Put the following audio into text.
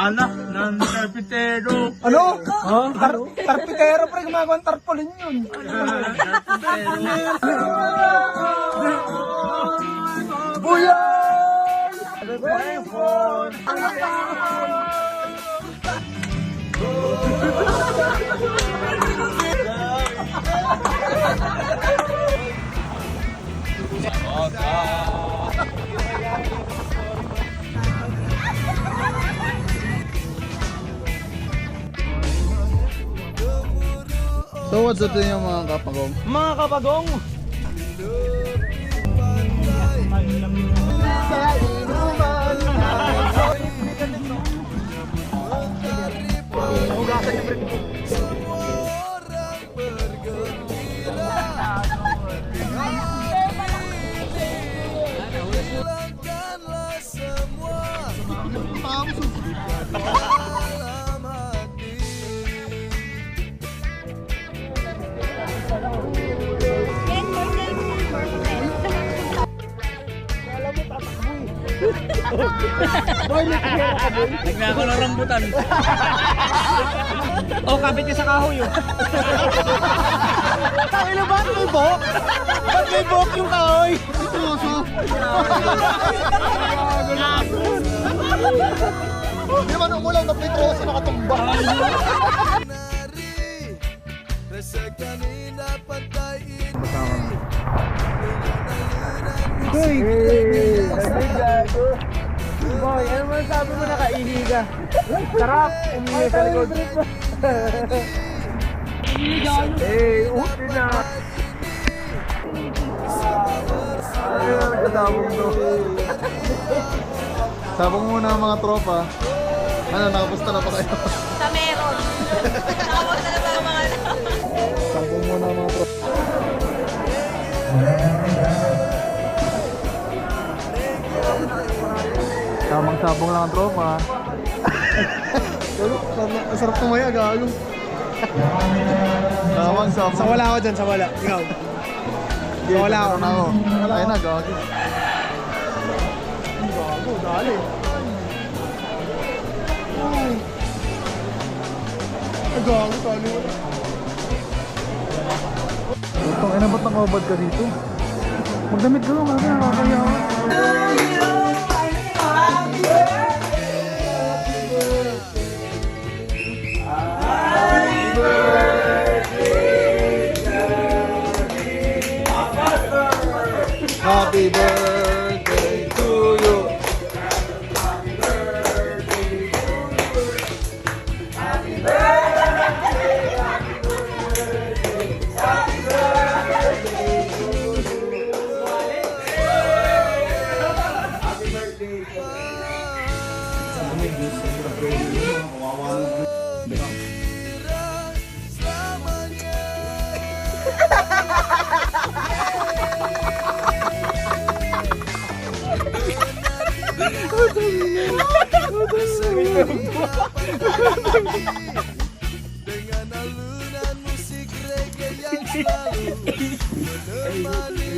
anak ng karpintero. Ano? Tar tarpitero pre, gumagawa ng tarpaulin yun. Buyan! So what's up din yung mga kapagong? Mga kapagong! Nagna ako ng rambutan. Oh, kapit niya sa kahoy yun. Tangina ba? May buhok? Ba't may buhok yung kahoy? Hindi naman umulan, ba't may troso nakatumba? Boy, ano man sabi mo nakaihi ka? Sarap, umihi sa likod. Eh, uti na. Ayun, kadamong to. Sabong muna ang mga tropa. Ano, nakapusta na pa kayo? Sa meron. Nakapagta na ba ang mga Sabong muna ang mga tropa. Tamang sabong lang ang tropa. Pero, ang sarap tumaya, gago. Tamang sabong. Sa wala ako dyan, sa wala. Ikaw. Sa wala ako. ako. Ayun na, gago. Gago, dali. Ay, gago, dali. Itong ina ba't nakabad ka dito? Magdamit ka lang, nakakaya ka. Happy birthday Dengan alunan musik reggae yang selalu menemani